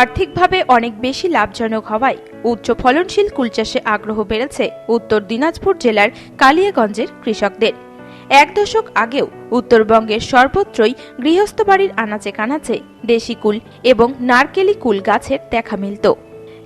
আর্থিকভাবে অনেক বেশি লাভজনক হওয়ায় উচ্চ ফলনশীল কুল চাষে আগ্রহ বেড়েছে উত্তর দিনাজপুর জেলার কালিয়াগঞ্জের কৃষকদের। এক দশক আগেও উত্তরবঙ্গের সর্বত্রই গৃহস্থ বাড়ির আনাচে কানাচে দেশি কুল এবং নারকেলি কুল গাছের দেখা মিলত।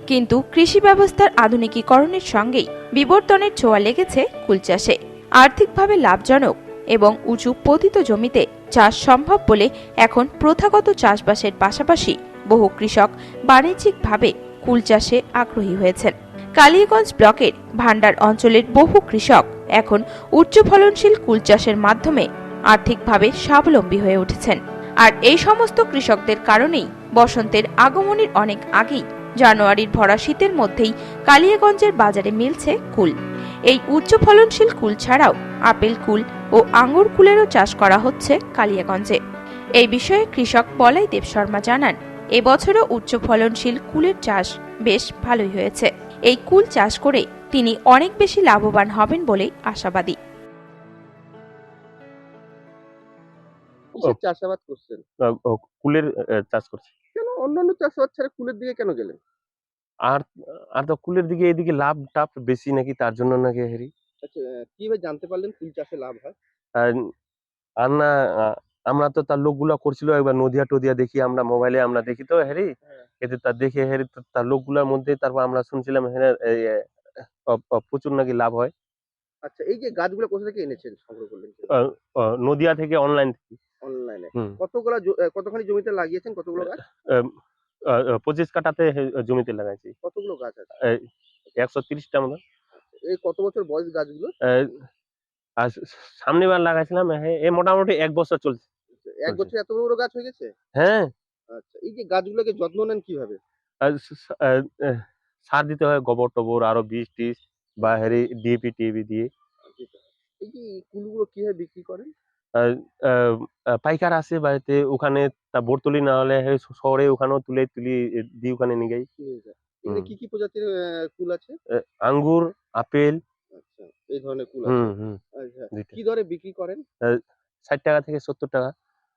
কিন্তু কৃষি ব্যবস্থার আধুনিকীকরণের সঙ্গেই বিবর্তনের ছোঁয়া লেগেছে কুল চাষে আর্থিকভাবে লাভজনক এবং উঁচু পতিত জমিতে চাষ সম্ভব বলে এখন প্রথাগত চাষবাসের পাশাপাশি বহু কৃষক বাণিজ্যিকভাবে কুল চাষে আগ্রহী হয়েছেন। কালিয়াগঞ্জ ব্লকের ভান্ডার অঞ্চলের বহু কৃষক এখন উচ্চ ফলনশীল কুল চাষের মাধ্যমে আর্থিকভাবে স্বাবলম্বী হয়ে উঠেছেন। আর এই সমস্ত কৃষকদের কারণেই বসন্তের আগমনের অনেক আগেই জানুয়ারির ভরা শীতের মধ্যেই কালিয়াগঞ্জের বাজারে মিলছে কুল। এই উচ্চ ফলনশীল কুল ছাড়াও আপেল কুল ও আঙ্গুর কুলেরও চাষ করা হচ্ছে কালিয়াগঞ্জে। এই বিষয়ে কৃষক বলাই দেব শর্মা জানান। এবছরও উচ্চ ফলনশীল কুলের চাষ বেশ ভালোই হয়েছে। এই কুল চাষ করে তিনি অনেক বেশি লাভবান হবেন বলেই আশাবাদী। চাষাবাদ করছেন? কুলের আহ, চাষ করছি। কেন? অন্যান্য চাষাবাদ ছাড়া কুলের দিকে কেন গেলেন? আর আর তো কুলের দিকে এদিকে লাভ টাভ বেশি নাকি তার জন্য নাকি হেরি? আচ্ছা কীভাবে জানতে পারলেন কুল চাষে লাভ হয়? আর আর না আমরা তো তার লোকগুলা করছিল একবার নদিয়া টদিয়া দেখি আমরা মোবাইলে আমরা দেখি তো হেরি হ্যাঁ। এতে তার দেখে তো তার লোকগুলার মধ্যে তারপর আমরা শুনছিলাম হ্যাঁ প্রচুর নাকি লাভ হয়। আচ্ছা এই যে গাছগুলো কোথা থেকে এনেছেন সংগ্রহ করলেন নদিয়া থেকে অনলাইন থেকে। অনলাইনে কতগুলো কতখানি জমিতে লাগিয়েছেন কতগুলো গাছ? পঁচিশ কাটাতে জমিতে লাগাইছি। কতগুলো গাছ আছে? একশো তিরিশটা মতো। এই কত বছর বয়স গাছগুলো? আর সামনে বার লাগাইছিলাম এ মোটামুটি এক বছর চলছে। এক বছর এত বড় গাছ হয়ে গেছে? হ্যাঁ। আচ্ছা এই যে গাছগুলোকে যত্ন নেন কীভাবে? সার দিতে হয় গোবর টোবর আরও বীজ টিজ বা হেরি ডিএপি টিএপি দিয়ে। এই যে কুলগুলো কীভাবে বিক্রি করেন? পাইকার আসে বাড়িতে ওখানে তা বোরতলি না হলে শহরে ওখানেও তুলে তুলি দিই ওখানে নিয়ে যাই। কি কি প্রজাতির কুল আছে? আঙ্গুর আপেল। আচ্ছা এই ধরনের কুল আছে। আচ্ছা কি দরে বিক্রি করেন? ষাট টাকা থেকে সত্তর টাকা।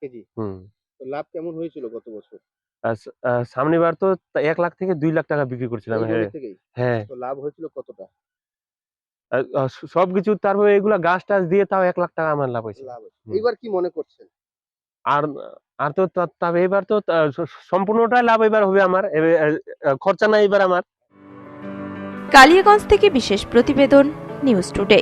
K G. হুম। তো লাভ কেমন হয়েছিল গত বছর? আর স- আহ, সামনে বার তো এক লাখ থেকে দুই লাখ টাকা বিক্রি করছিলাম হ্যাঁ। হ্যাঁ। তো লাভ হয়েছিল কতটা? সবকিছু তারপরে এগুলা গাছ টাছ দিয়ে তাও এক লাখ টাকা আমার লাভ হয়েছে। লাভ হয়েছে। হুম। এইবার কি মনে করছেন? আর আর তো তবে এবার তো সম্পূর্ণটাই লাভ এবার হবে আমার খরচা নাই এবার আমার। কালিয়াগঞ্জ থেকে বিশেষ প্রতিবেদন নিউজ টুডে।